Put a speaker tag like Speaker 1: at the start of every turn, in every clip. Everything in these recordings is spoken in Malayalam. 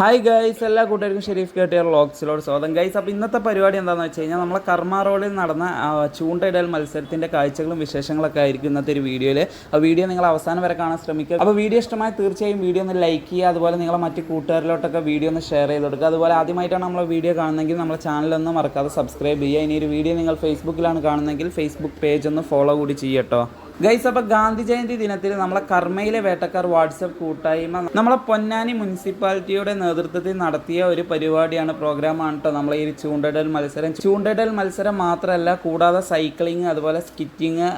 Speaker 1: ഹായ് ഗൈസ് എല്ലാ കൂട്ടുകാർക്കും ഷെരീഫ് കേട്ടിയർ ലോക്സിലോട് സ്വാഗതം. ഗൈസ് അപ്പോൾ ഇന്നത്തെ പരിപാടി എന്താണെന്ന് വെച്ച് കഴിഞ്ഞാൽ നമ്മളെ കർമ്മ റോഡിൽ നടന്ന ചൂണ്ട ചൂണ്ടയിടൽ മത്സരത്തിന്റെ കാഴ്ചകളും വിശേഷങ്ങളൊക്കെ ആയിരിക്കും ഇന്നത്തെ ഒരു വീഡിയോയിൽ ആ വീഡിയോ നിങ്ങൾ അവസാനം വരെ കാണാൻ ശ്രമിക്കുക. അപ്പോൾ വീഡിയോ ഇഷ്ടമായി തീർച്ചയായും വീഡിയോ ഒന്ന് ലൈക്ക് ചെയ്യുക അതുപോലെ നിങ്ങളെ മറ്റ് കൂട്ടുകാരിലോട്ടൊക്കെ വീഡിയോ ഒന്ന് ഷെയർ ചെയ്ത് കൊടുക്കുക. അതുപോലെ ആദ്യമായിട്ടാണ് നമ്മളെ വീഡിയോ കാണുന്നതെങ്കിൽ നമ്മളെ ചാനലൊന്നും മറക്കാതെ സബ്സ്ക്രൈബ് ചെയ്യുക. ഇനി ഒരു വീഡിയോ നിങ്ങൾ ഫേസ്ബുക്കിലാണ് കാണുന്നതെങ്കിൽ ഫേസ്ബുക്ക് പേജ് ഒന്ന് ഫോളോ കൂടി ചെയ്യട്ടോ ഗൈസ് അപ്പോൾ ഗാന്ധി ജയന്തി ദിനത്തിൽ നമ്മളെ കർമ്മയിലെ വേട്ടക്കാർ വാട്സപ്പ് കൂട്ടായ്മ നമ്മളെ പൊന്നാനി മുനിസിപ്പാലിറ്റിയുടെ നേതൃത്വത്തിൽ നടത്തിയ ഒരു പരിപാടിയാണ് പ്രോഗ്രാമാണ് കേട്ടോ നമ്മളെ ഈ ചൂണ്ടടൽ മത്സരം. ചൂണ്ടടൽ മത്സരം മാത്രമല്ല കൂടാതെ സൈക്ലിങ് അതുപോലെ സ്കിറ്റിങ്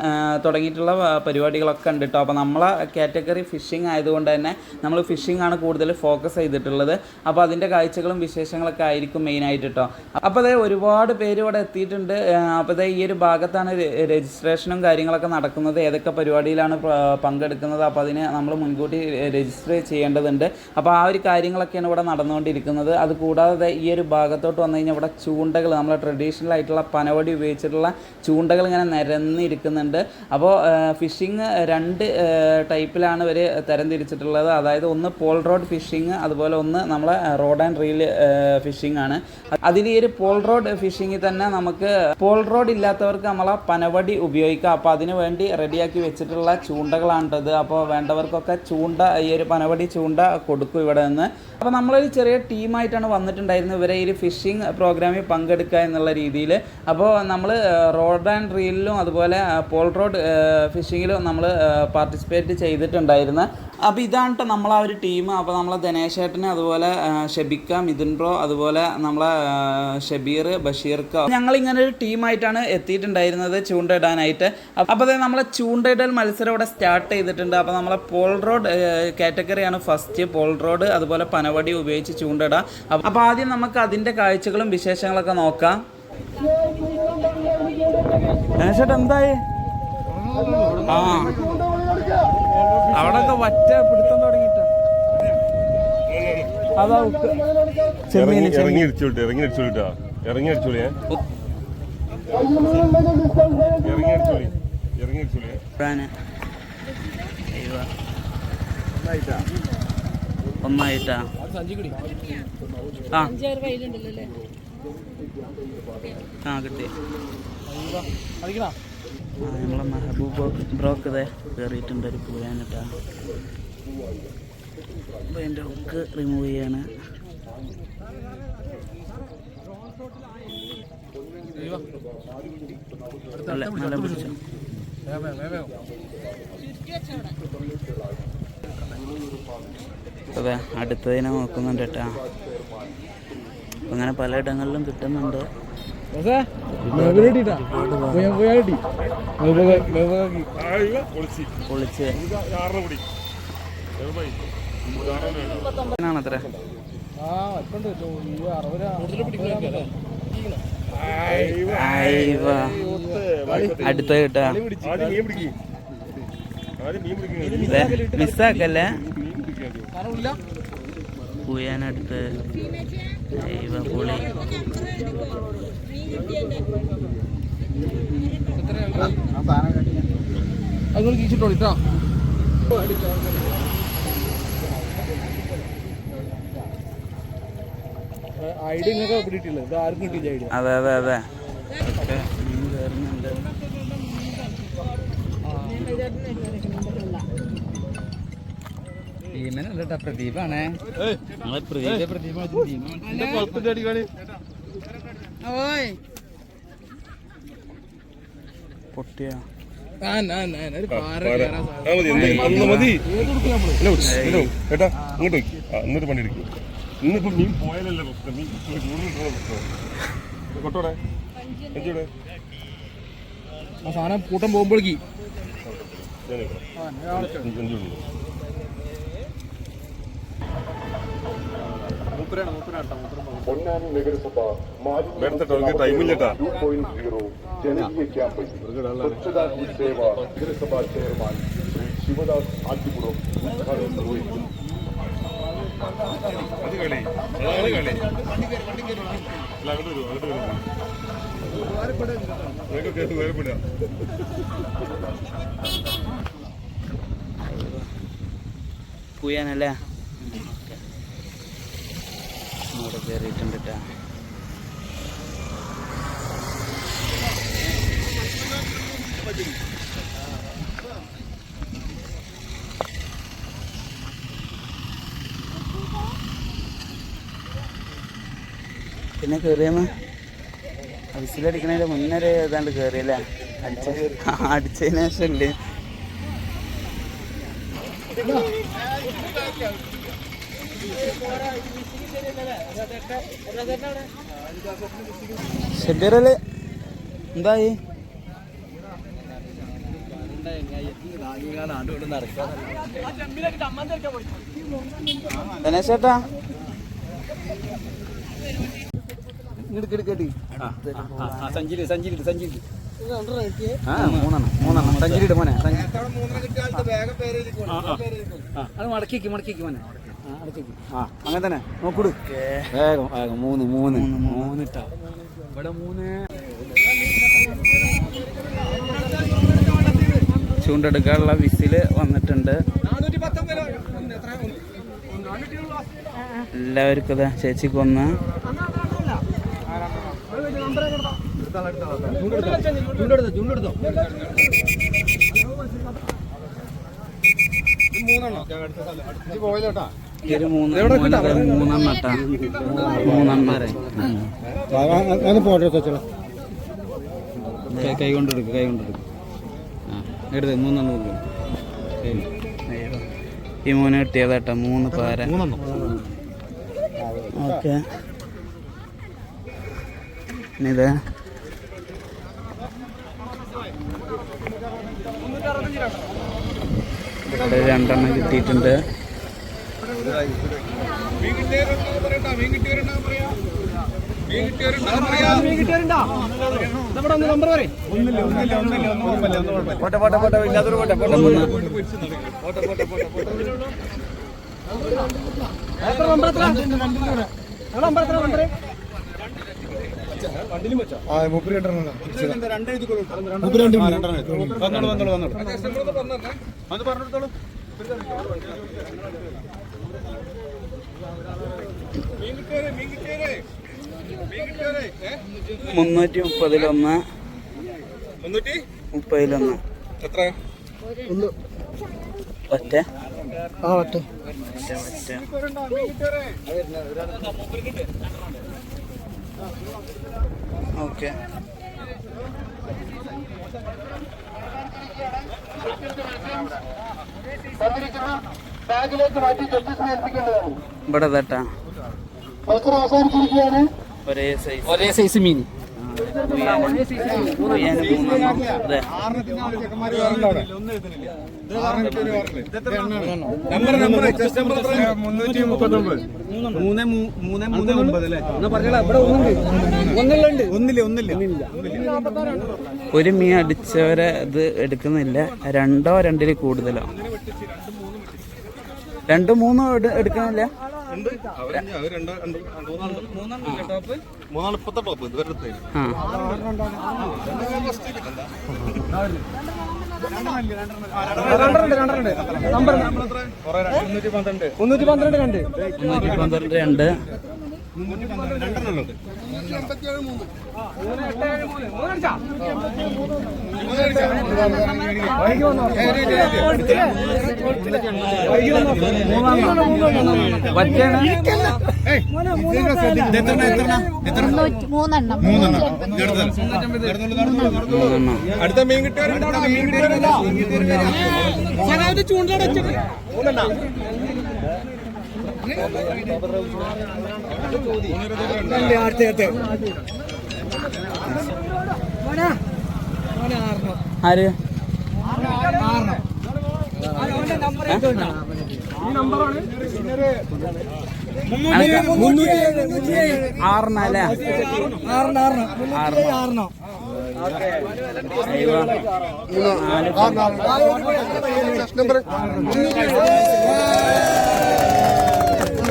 Speaker 1: തുടങ്ങിയിട്ടുള്ള പരിപാടികളൊക്കെ ഉണ്ട് കേട്ടോ അപ്പോൾ നമ്മളെ കാറ്റഗറി ഫിഷിംഗ് ആയതുകൊണ്ട് തന്നെ നമ്മൾ ഫിഷിംഗ് ആണ് കൂടുതൽ ഫോക്കസ് ചെയ്തിട്ടുള്ളത്. അപ്പോൾ അതിന്റെ കാഴ്ചകളും വിശേഷങ്ങളൊക്കെ ആയിരിക്കും മെയിനായിട്ട് കേട്ടോ അപ്പോൾ അതെ ഒരുപാട് പേര് ഇവിടെ എത്തിയിട്ടുണ്ട്. അപ്പോൾ അതെ ഈ ഒരു ഭാഗത്താണ് രജിസ്ട്രേഷനും കാര്യങ്ങളൊക്കെ നടക്കുന്നത്. ഏതൊക്കെ പരിപാടിയിലാണ് പങ്കെടുക്കുന്നത് അപ്പോൾ അതിന് നമ്മൾ മുൻകൂട്ടി രജിസ്റ്റർ ചെയ്യേണ്ടതുണ്ട്. അപ്പോൾ ആ ഒരു കാര്യങ്ങളൊക്കെയാണ് ഇവിടെ നടന്നുകൊണ്ടിരിക്കുന്നത്. അത് കൂടാതെ ഈ ഒരു ഭാഗത്തോട്ട് വന്നു കഴിഞ്ഞാൽ ഇവിടെ ചൂണ്ടകൾ നമ്മൾ ട്രഡീഷണൽ ആയിട്ടുള്ള പനവടി ഉപയോഗിച്ചിട്ടുള്ള ചൂണ്ടകൾ ഇങ്ങനെ നിരന്നിരിക്കുന്നുണ്ട്. അപ്പോൾ ഫിഷിങ് രണ്ട് ടൈപ്പിലാണ് ഇവർ തരംതിരിച്ചിട്ടുള്ളത്. അതായത് ഒന്ന് പോൾ റോഡ് ഫിഷിങ് അതുപോലെ ഒന്ന് നമ്മളെ റോഡ് ആൻഡ് റീൽ ഫിഷിംഗ് ആണ്. അതിൽ ഈ ഒരു പോൾ റോഡ് ഫിഷിങ്ങിൽ തന്നെ നമുക്ക് പോൾ റോഡ് ഇല്ലാത്തവർക്ക് നമ്മളെ പനവടി ഉപയോഗിക്കാം. അപ്പോൾ അതിന് വേണ്ടി റെഡിയാക്കി വെച്ചിട്ടുള്ള ചൂണ്ടകളാണിട്ടത്. അപ്പോൾ വേണ്ടവർക്കൊക്കെ ചൂണ്ട ഈ ഒരു പനവടി ചൂണ്ട കൊടുക്കും ഇവിടെ നിന്ന്. അപ്പോൾ നമ്മളൊരു ചെറിയ ടീമായിട്ടാണ് വന്നിട്ടുണ്ടായിരുന്നത്. ഇവരെ ഈ ഒരു ഫിഷിംഗ് പ്രോഗ്രാമിൽ പങ്കെടുക്കുക എന്നുള്ള രീതിയിൽ അപ്പോൾ നമ്മൾ റോഡ് ആൻഡ് റീലിലും അതുപോലെ പോൾ റോഡ് ഫിഷിങ്ങിലും നമ്മൾ പാർട്ടിസിപ്പേറ്റ് ചെയ്തിട്ടുണ്ടായിരുന്നു. അപ്പോൾ ഇതാണ് കേട്ടോ നമ്മളെ ഒരു ടീം. അപ്പോൾ നമ്മളെ ദിനേശേട്ടന് അതുപോലെ ഷെബിക്ക മിഥുൻ ബ്രോ അതുപോലെ നമ്മളെ ഷബീർ ബഷീർക്ക. ഞങ്ങൾ ഒരു ടീമായിട്ടാണ് എത്തിയിട്ടുണ്ടായിരുന്നത് ചൂണ്ടയിടാനായിട്ട്. അപ്പോൾ അതായത് നമ്മളെ ചൂണ്ടയിടൽ മത്സരം ഇവിടെ സ്റ്റാർട്ട് ചെയ്തിട്ടുണ്ട്. അപ്പോൾ നമ്മളെ പോൾ റോഡ് കാറ്റഗറിയാണ് ഫസ്റ്റ് പോൾ റോഡ് അതുപോലെ പനവടി ഉപയോഗിച്ച് ചൂണ്ടയിടാം. അപ്പോൾ ആദ്യം നമുക്ക് അതിന്റെ കാഴ്ചകളും വിശേഷങ്ങളൊക്കെ നോക്കാം. എന്തായി? ആ. അവിടെയൊക്കെ വറ്റ പിടുത്തം തുടങ്ങിയിട്ട്. അതാ
Speaker 2: ഇറങ്ങി അടിച്ചോട്ടെ ഇറങ്ങി അടിച്ചോളിട്ടാ ഇറങ്ങി അടിച്ചോളിയേ ഇറങ്ങി അടിച്ചോളി
Speaker 1: ഒന്നായിട്ടാ. ആ. ആ കിട്ടി. നമ്മളെ മെഹബൂബ് ബ്രോക്ക് ഇതേ കയറിയിട്ടുണ്ട് ഒരു പൂരാനിട്ടാ അപ്പോൾ എന്റെ ഒക്കെ റിമൂവ് ചെയ്യാണ്. നല്ല നല്ല പിടിച്ചു. അതെ അടുത്തതിനെ നോക്കുന്നുണ്ട് കേട്ടാ. അങ്ങനെ പലയിടങ്ങളിലും കിട്ടുന്നുണ്ട്.
Speaker 2: പൊളിച്ച്.
Speaker 1: അടുത്ത കിട്ടാ. മിസ്സാക്കല്ലേ പൂയാനടുത്ത് അയ്യവ പുളി
Speaker 3: അങ്ങനെ ഐഡിയ നിങ്ങൾക്ക് പിടിയിട്ടില്ല ഇത് ആർക്കും കിട്ടിയില്ല ഐഡിയ.
Speaker 1: അതെ അതെ അതെ. ഒക്കെ മീൻ കയറുന്നുണ്ട്
Speaker 3: ടീമനല്ല പ്രദീപാണേ
Speaker 1: നമ്മളെ പ്രതീക്ഷ
Speaker 3: കുളത്തിന്റെ അടിക്കാണ്
Speaker 1: പൊട്ടിയ
Speaker 3: ആ നാ നാ ഒരു പാറ
Speaker 2: പാര.
Speaker 3: കയറാൻ
Speaker 2: ആ മതി എന്ത് അന്ന് മതി എന്നിട്ട് പണി എടുക്കും. ഇന്നിപ്പോ മീൻ പോയാലല്ലേ പ്രശ്നം. മീൻ കൂടുതലിട്ടുള്ള പ്രശ്നം. കൊട്ടോടെ. എഞ്ചോടെ
Speaker 3: ആ സാധനം കൂട്ടം പോകുമ്പോഴേക്ക്.
Speaker 2: വേണ്ടട്ടോ എനിക്ക് ടൈമില്ലട്ടാ
Speaker 4: ജനകീയ ക്യാമ്പ് സ്വച്ഛതാ ഹി സേവ നഗരസഭാ ചെയർമാൻ ശ്രീ ശിവദാസ് ആറ്റിപ്പുറം ഉദ്ഘാടനം നിർവഹിക്കുന്നു
Speaker 2: അത് കളി അതാണ് കളി അല്ല അങ്ങോട്ട് വരൂ അങ്ങോട്ട് വരൂ വേർപ്പെടുക
Speaker 1: പൂയാനല്ലേ കയറിയിട്ടുണ്ട് പിന്നെ കയറിയെന്ന് വിസിലടിക്കണതിന്റെ മുന്നേ ഏതാണ്ട് കയറിയല്ലേ അടിച്ച അടിച്ചതിന് ശേഷം ഇല്ലേ ഷെബീറൽ എന്തായി? ഗണേശേട്ടാ
Speaker 3: സഞ്ചിരി സഞ്ചിരി സഞ്ചിരി
Speaker 1: ആ മൂന്നെണ്ണം മൂന്നെണ്ണം. സഞ്ചരിട്ട് മോനെ
Speaker 3: അത് മടക്കിക്ക് മടക്കിക്ക് മോനെ.
Speaker 1: ആ അങ്ങനെ തന്നെ. നോക്കൂട്. വേഗം വേഗം. മൂന്ന് മൂന്ന്. മൂന്നിട്ടാ.
Speaker 3: ഇവിടെ മൂന്ന്.
Speaker 1: ചൂണ്ടെടുക്കാനുള്ള വിസിൽ വന്നിട്ടുണ്ട്. എല്ലാവർക്കും ഇതാ കൈ- കൊണ്ടെടുക്ക് കൈ കൊണ്ടെടുക്ക് എടുത്ത് മൂന്നെണ്ണം. കൊടുക്കും ഈ മൂന്ന് കിട്ടിയതാട്ട മൂന്ന് പാര ഓക്കെ ഇത് ഇവിടെ രണ്ടെണ്ണം കിട്ടിയിട്ടുണ്ട്.
Speaker 3: പോട്ടെ പോട്ടെ പോട്ടെ ഇല്ലാത്തൊരു പോട്ടെ പോട്ടെ
Speaker 1: ഒന്ന് മുന്നൂറ്റി മുപ്പതിലൊന്ന്
Speaker 2: മുന്നൂറ്റി?
Speaker 1: മുപ്പതിലൊന്ന്.
Speaker 2: എത്ര?
Speaker 1: ഒറ്റ. ഒറ്റ. ഒറ്റ ഓക്കെ. ഇവിടെ തട്ടാ. ഒരേ സൈസ്
Speaker 3: ഒരേ സൈസ് മീൻ. അല്ലേ എന്നാ പറഞ്ഞാ ഇവിടെ ഒന്നുണ്ട് ഒന്നില്ല ഒന്നില്ല
Speaker 1: ഒരു മീൻ അടിച്ചവരെ ഇത് എടുക്കുന്നില്ല. രണ്ടോ രണ്ടിൽ കൂടുതലോ? രണ്ടോ മൂന്നോ എടു- എടുക്കുന്നില്ല
Speaker 2: മൂന്നാണ് ഇപ്പത്തെ ടോപ്പ്? ഇത് വരത്തെ
Speaker 1: ആ.
Speaker 3: മുന്നൂറ്റി പന്ത്രണ്ട് മുന്നൂറ്റി പന്ത്രണ്ട് രണ്ട്.
Speaker 1: മുന്നൂറ്റി മീൻ രണ്ട് വറ്റാണ്
Speaker 5: മുന്നൂറ്റി മൂന്നെണ്ണം.
Speaker 1: മൂന്നെണ്ണം
Speaker 2: അടുത്ത മീൻ കിട്ടിയാൽ മീൻ
Speaker 1: ആര് ആറിനല്ലേ ആറിനോ അയ്യോ.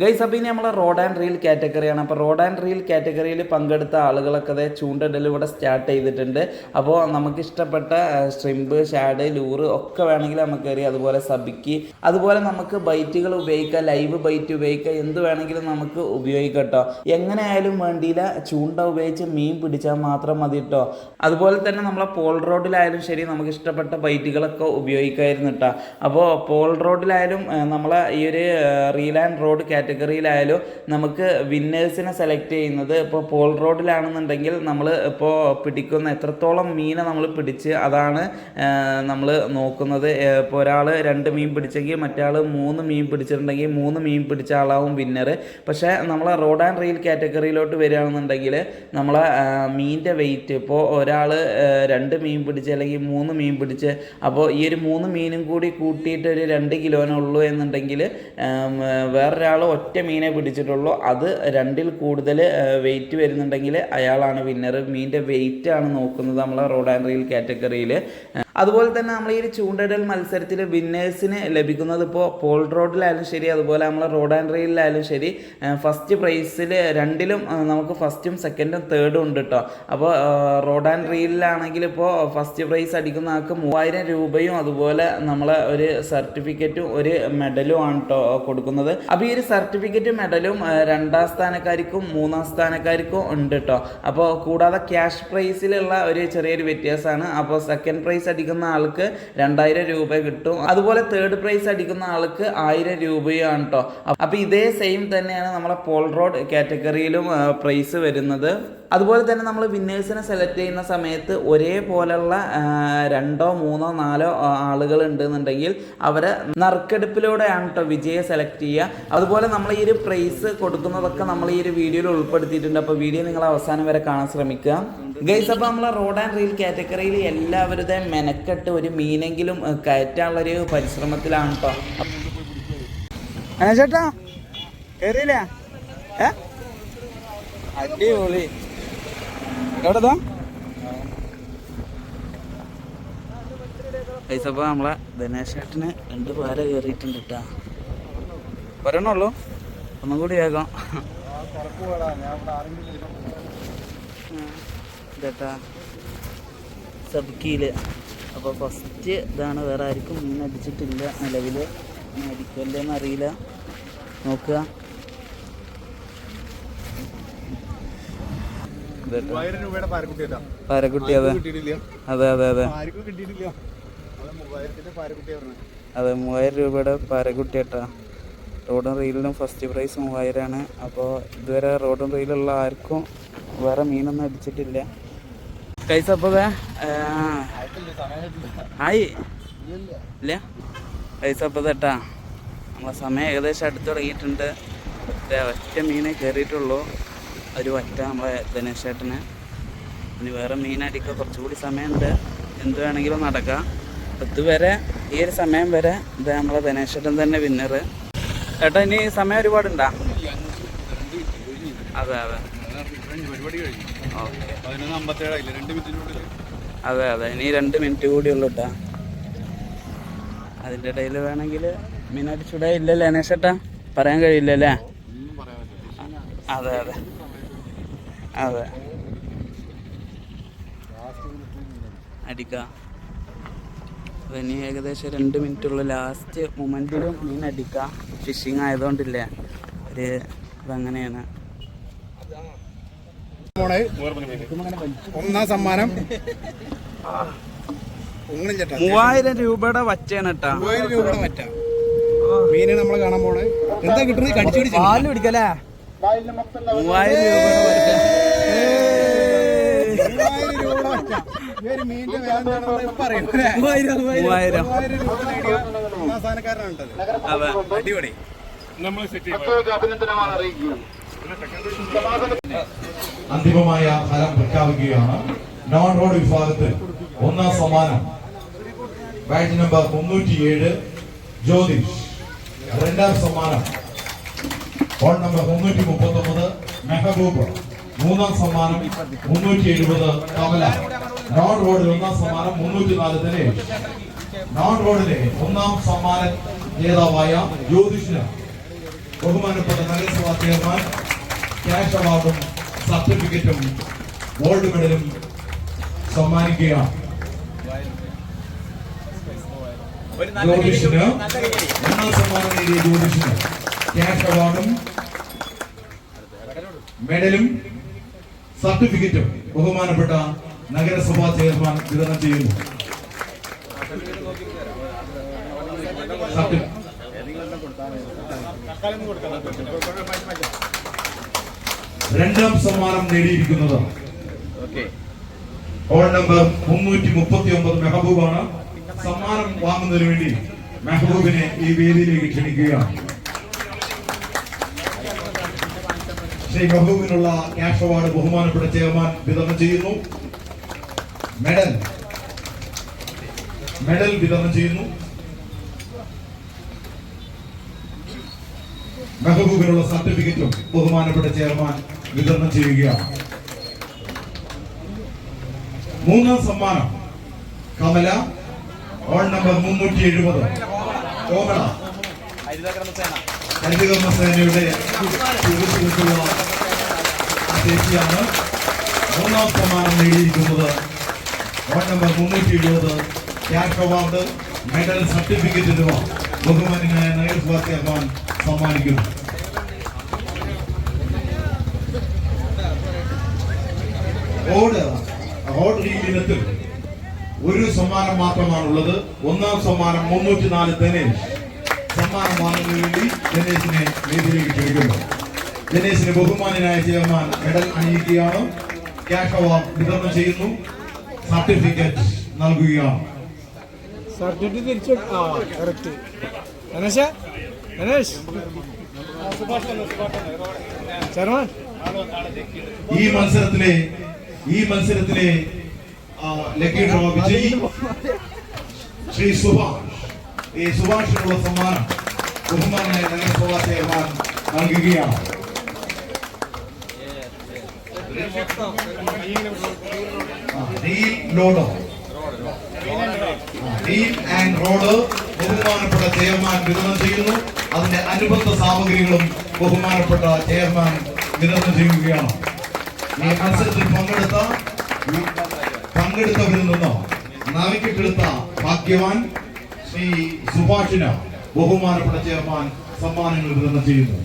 Speaker 1: ഗൈസ് അപ്പം ഇനി നമ്മളെ റോഡ് ആൻഡ് റീൽ കാറ്റഗറിയാണ് അപ്പോൾ റോഡ് ആൻഡ് റീൽ കാറ്റഗറിയിൽ പങ്കെടുത്ത ആളുകളൊക്കെ ദേ ചൂണ്ടയിടൽ ഇവിടെ സ്റ്റാർട്ട് ചെയ്തിട്ടുണ്ട്. അപ്പോൾ നമുക്ക് ഇഷ്ടപ്പെട്ട സ്ട്രിമ്പ് ഷാഡ് ലൂറ് ഒക്കെ വേണമെങ്കിൽ നമുക്ക് കയറി അതുപോലെ സബിക്ക്. അതുപോലെ നമുക്ക് ബൈറ്റുകൾ ഉപയോഗിക്കാം ലൈവ് ബൈറ്റ് ഉപയോഗിക്കാം എന്ത് വേണമെങ്കിലും നമുക്ക് ഉപയോഗിക്കാം കേട്ടോ. എങ്ങനെയായാലും വേണ്ടിയില്ല ചൂണ്ട ഉപയോഗിച്ച് മീൻ പിടിച്ചാൽ മാത്രം മതി കേട്ടോ. അതുപോലെ തന്നെ നമ്മളെ പോൾ റോഡിലായാലും ശരി നമുക്ക് ഇഷ്ടപ്പെട്ട ബൈറ്റുകളൊക്കെ ഉപയോഗിക്കായിരുന്നു കേട്ടോ. അപ്പോൾ പോൾ റോഡിലായാലും നമ്മളെ ഈ ഒരു റീൽ ആൻഡ് റോഡ് കാറ്റഗറിയിലായാലും നമുക്ക് വിന്നേഴ്സിനെ സെലക്ട് ചെയ്യുന്നത് ഇപ്പോൾ പോൾ റോഡിലാണെന്നുണ്ടെങ്കിൽ നമ്മൾ ഇപ്പോൾ പിടിക്കുന്ന എത്രത്തോളം മീനെ നമ്മൾ പിടിച്ച് അതാണ് നമ്മൾ നോക്കുന്നത്. ഇപ്പോൾ ഒരാൾ രണ്ട് മീൻ പിടിച്ചെങ്കിൽ മറ്റാൾ മൂന്ന് മീൻ പിടിച്ചിട്ടുണ്ടെങ്കിൽ മൂന്ന് മീൻ പിടിച്ച ആളാവും വിന്നർ പക്ഷേ നമ്മൾ റോഡ് ആൻഡ് റെയിൽ കാറ്റഗറിയിലോട്ട് വരികയാണെന്നുണ്ടെങ്കിൽ നമ്മളെ മീനിന്റെ വെയിറ്റ് ഇപ്പോൾ ഒരാൾ രണ്ട് മീൻ പിടിച്ച് അല്ലെങ്കിൽ മൂന്ന് മീൻ പിടിച്ച് അപ്പോൾ ഈ ഒരു മൂന്ന് മീനും കൂടി കൂട്ടിയിട്ട് ഒരു രണ്ട് കിലോനുള്ളൂ എന്നുണ്ടെങ്കിൽ വേറൊരാൾ ഒറ്റ മീനെ പിടിച്ചിട്ടുള്ളൂ. അത് രണ്ടിൽ കൂടുതൽ വെയിറ്റ് വരുന്നുണ്ടെങ്കിൽ അയാളാണ് വിന്നർ മീനിന്റെ വെയിറ്റ് ആണ് നോക്കുന്നത് നമ്മളെ റോഡ് ആൻഡ് റീൽ കാറ്റഗറിയിൽ അതുപോലെ തന്നെ നമ്മൾ ഈ ഒരു മത്സരത്തിൽ വിന്നേഴ്സിന് ലഭിക്കുന്നത് ഇപ്പോൾ പോൾ റോഡിലായാലും ശരി അതുപോലെ നമ്മൾ റോഡ് ആൻഡ് റെയിലായാലും ശരി ഫസ്റ്റ് പ്രൈസിൽ രണ്ടിലും നമുക്ക് ഫസ്റ്റും സെക്കൻഡും തേർഡും ഉണ്ട് കേട്ടോ അപ്പോൾ റോഡ് ആൻഡ് റീലിലാണെങ്കിൽ ഇപ്പോൾ ഫസ്റ്റ് പ്രൈസ് അടിക്കുന്ന ആൾക്ക് മൂവായിരം രൂപയും അതുപോലെ നമ്മൾ ഒരു സർട്ടിഫിക്കറ്റും ഒരു മെഡലും ആണ് കേട്ടോ കൊടുക്കുന്നത്. അപ്പോൾ ഈ ഒരു സർട്ടിഫിക്കറ്റും മെഡലും രണ്ടാം സ്ഥാനക്കാർക്കും മൂന്നാം സ്ഥാനക്കാർക്കും ഉണ്ട് കേട്ടോ അപ്പോൾ കൂടാതെ ക്യാഷ് പ്രൈസിലുള്ള ഒരു ചെറിയൊരു വ്യത്യാസമാണ്. അപ്പോൾ സെക്കൻഡ് പ്രൈസ് അടിക്കുന്ന ആൾക്ക് രണ്ടായിരം രൂപ കിട്ടും. അതുപോലെ തേർഡ് പ്രൈസ് അടിക്കുന്ന ആൾക്ക് ആയിരം രൂപയാണ് കേട്ടോ അപ്പോൾ ഇതേ സെയിം തന്നെയാണ് നമ്മളെ പോൾ റോഡ് കാറ്റഗറിയിലും പ്രൈസ് വരുന്നത്. അതുപോലെ തന്നെ നമ്മൾ വിന്നേഴ്സിനെ സെലക്ട് ചെയ്യുന്ന സമയത്ത് ഒരേപോലെയുള്ള രണ്ടോ മൂന്നോ നാലോ ആളുകൾ ഉണ്ടെന്നുണ്ടെങ്കിൽ അവരെ നറുക്കെടുപ്പിലൂടെയാണ് കേട്ടോ വിജയെ സെലക്ട് ചെയ്യുക. അതുപോലെ നമ്മൾ ഈ ഒരു പ്രൈസ് കൊടുക്കുന്നതൊക്കെ നമ്മൾ ഈ ഒരു വീഡിയോയിൽ ഉൾപ്പെടുത്തിയിട്ടുണ്ട്. അപ്പോൾ വീഡിയോ നിങ്ങൾ അവസാനം വരെ കാണാൻ ശ്രമിക്കുക. ഗൈസ് അപ്പോൾ നമ്മളെ റോഡ് ആൻഡ് റീൽ കാറ്റഗറിയിൽ എല്ലാവരുടെയും മെനക്കെട്ട് ഒരു മീനെങ്കിലും കയറ്റാനുള്ള ഒരു പരിശ്രമത്തിലാണ് കേട്ടോ
Speaker 3: ചേട്ടാ കേറിയില്ല? അടിപൊളി. എവിടെതാ?
Speaker 1: ഗൈസ് അപ്പോൾ നമ്മളെ ദിനേശ് ചേട്ടന് രണ്ട് പാര കയറിയിട്ടുണ്ട് കേട്ടോ ഒരെണ്ണുള്ളൂ ഒന്നും കൂടി വേഗം. ഇതേട്ടാ സബ്ക്കിയിൽ അപ്പോൾ ഫസ്റ്റ് ഇതാണ് വേറെ ആർക്കും മീൻ അടിച്ചിട്ടില്ല നിലവിൽ മീൻ അടിക്കല്ലേന്ന് അറിയില്ല നോക്കുക. പാരക്കുട്ടി അതെ. മൂവായിരം രൂപയുടെ പാരക്കുട്ടി ഏട്ടാ. റോഡും റീലിനും ഫസ്റ്റ് പ്രൈസ് മൂവായിരമാണ് അപ്പോൾ ഇതുവരെ റോഡും റെയിലുള്ള ആർക്കും വേറെ മീനൊന്നും അടിച്ചിട്ടില്ല. കൈസ് അപ്പോൾ ആയി. ഇല്ല. കൈസ് അപ്പോൾ കേട്ടാ നമ്മളെ സമയം ഏകദേശം അടുത്ത് തുടങ്ങിയിട്ടുണ്ട്. ഒറ്റ മീനെ കയറിയിട്ടുള്ളൂ ഒരു ഒറ്റ നമ്മളെ ദിനേശ് ചേട്ടന്. ഇനി വേറെ മീനടിക്കാൻ കുറച്ചുകൂടി സമയമുണ്ട്. എന്ത് വേണമെങ്കിലും നടക്കാം. ഇതുവരെ ഈ ഒരു സമയം വരെ ഇത് നമ്മളെ ദിനേശേട്ടൻ തന്നെ വിന്നർ ചേട്ടാ ഇനി സമയം ഒരുപാടുണ്ടാ? അതെ അതെ.
Speaker 3: പരിപാടി കഴിഞ്ഞു.
Speaker 1: അതെ അതെ. ഇനി രണ്ട് മിനിറ്റ് കൂടി ഉള്ളു കേട്ടാ അതിന്റെ ഇടയിൽ വേണമെങ്കിൽ മീനടിച്ചൂടെ ഇല്ലല്ലേ ദിനേശേട്ടാ പറയാൻ കഴിയില്ലല്ലേ അതെ അതെ. അതെ. അടിക്കാം. ഇനി ഏകദേശം രണ്ട് മിനിറ്റുള്ള ലാസ്റ്റ് മൊമെന്റിലും മീൻ അടിക്കാം. ഫിഷിങ് ആയതുകൊണ്ടില്ലേ. ഒരു ഇതങ്ങനെയാണ്.
Speaker 3: പോണേ. ഒന്നാം സമ്മാനം.
Speaker 1: മൂവായിരം രൂപയുടെ വച്ചയാണ് കേട്ടാ
Speaker 3: മൂവായിരം രൂപയുടെ മറ്റ മീനെ നമ്മളെ കാണാൻ പോണേ. എന്താ കിട്ടുന്നത്? കടിച്ചു പിടിച്ചു? പാൽ പിടിക്കല്ലേ?
Speaker 1: മൂവായിരം രൂപയുടെ വച്ച.
Speaker 3: മൂവായിരം അടിപൊളി.
Speaker 2: നമ്മൾ സെറ്റ് ചെയ്യാം
Speaker 4: മറ്റൊരു അഭിനന്ദനമാണ് അറിയിക്കുന്നത്
Speaker 6: അന്തിമമായ ഫലം പ്രഖ്യാപിക്കുകയാണ്. നോൺ റോഡ് വിഭാഗത്തിൽ ഒന്നാം സമ്മാനം. ബാച്ച് നമ്പർ മുന്നൂറ്റിയേഴ് ജ്യോതിഷ്. രണ്ടാം സമ്മാനം. ഫോൺ നമ്പർ മുന്നൂറ്റി മുപ്പത്തി ഒമ്പത് മെഹബൂബ്. മൂന്നാം സമ്മാനം മുന്നൂറ്റി എഴുപത് കമല. നോൺ റോഡിൽ ഒന്നാം സമ്മാനം മുന്നൂറ്റി നാല് ദിനേഷ് നോൺ റോഡിലെ ഒന്നാം സമ്മാന ജേതാവായ ജ്യോതിഷിന് ബഹുമാനപ്പെട്ട നഗരസഭാ ചെയർമാൻ ക്യാഷ് അവാർഡും സർട്ടിഫിക്കറ്റും ഗോൾഡ് മെഡലും സമ്മാനിക്കുകയാണ്. ജ്യോതിഷിന് ഒന്നാം സമ്മാനം നേടിയ ജ്യോതിഷിന് ക്യാഷ് അവാർഡും മെഡലും സർട്ടിഫിക്കറ്റും ബഹുമാനപ്പെട്ട നഗരസഭാ ചെയർമാൻ വിതരണം ചെയ്യുന്നു. സർട്ടി- രണ്ടാം സമ്മാനം നേടിയിരിക്കുന്നത്. ഹോൾ നമ്പർ മുന്നൂറ്റി മുപ്പത്തി ഒമ്പത് മെഹബൂബാണ്. സമ്മാനം വാങ്ങുന്നതിന് വേണ്ടി മെഹബൂബിനെ ഈ വേദിയിലേക്ക് ക്ഷണിക്കുകയാണ്. ശ്രീ മെഹബൂബിനുള്ള ക്യാഷ് അവാർഡ് ബഹുമാനപ്പെട്ട ചെയർമാൻ വിതരണം ചെയ്യുന്നു. മെഡൽ. മെഡൽ വിതരണം ചെയ്യുന്നു. മെഹബൂബിനുള്ള സർട്ടിഫിക്കറ്റും ബഹുമാനപ്പെട്ട ചെയർമാൻ വിതരണം ചെയ്യുകയാണ്. മൂന്നാം സമ്മാനം കമല ഓൾ നമ്പർ മുന്നൂറ്റി എഴുപത് കോമള ഹരിതകർമ്മസേനയുടെ ശേഷിയാണ് മൂന്നാം സമ്മാനം നേടിയിരിക്കുന്നത്. ഓൾ നമ്പർ മുന്നൂറ്റി എഴുപത് ക്യാഷ് അവാർഡ് മെഡൽ സർട്ടിഫിക്കറ്റ് എന്നിവ ബഹുമാനായ നഗരസഭാ ചെയർമാൻ സമ്മാനിക്കുന്നു. ഓട് ലീഗ് ഇനത്തിൽ ഒരു സമ്മാനം മാത്രമാണുള്ളത്. ഒന്നാം സമ്മാനം മുന്നൂറ്റി നാല് ദിനേശ്. സമ്മാനം വാങ്ങുന്നതിന് വേണ്ടി ദിനേശിനെ വേദിയിലേക്ക് ക്ഷണിക്കുന്നു. ദിനേശിന് ബഹുമാനായ ചെയർമാൻ മെഡൽ അണിയിക്കുകയാണ്. ക്യാഷ് അവാർഡ് വിതരണം ചെയ്യുന്നു. സർട്ടിഫിക്കറ്റ് നൽകുകയാണ്.
Speaker 3: സർട്ടിഫിക്കറ്റ് തിരിച്ചു ആ കറക്റ്റ് ഗണേശ ഗണേഷ് ചെയർമാൻ?
Speaker 6: ഈ മത്സരത്തിലെ ഈ മത്സരത്തിലെ ലക്കി ഡ്രോ വിജയി. ശ്രീ സുഭാഷ്. ഈ സുഭാഷിനുള്ള സമ്മാനം ബഹുമാനായ നഗരസഭാ ചെയർമാൻ നൽകുകയാണ്. ആൻഡ് റോഡ് ബഹുമാനപ്പെട്ട ചെയർമാൻ വിതരണം ചെയ്യുന്നു. അതിന്റെ അനുബന്ധ സാമഗ്രികളും ബഹുമാനപ്പെട്ട ചെയർമാൻ വിതരണം ചെയ്യുകയാണ്. ഈ മത്സരത്തിൽ പങ്കെടുത്ത പങ്കെടുത്തവരിൽ നിന്ന്? നറുക്കിട്ടെടുത്ത ഭാഗ്യവാൻ ശ്രീ സുഭാഷിന് ബഹുമാനപ്പെട്ട ചെയർമാൻ സമ്മാനങ്ങൾ വിതരണം ചെയ്യുന്നു.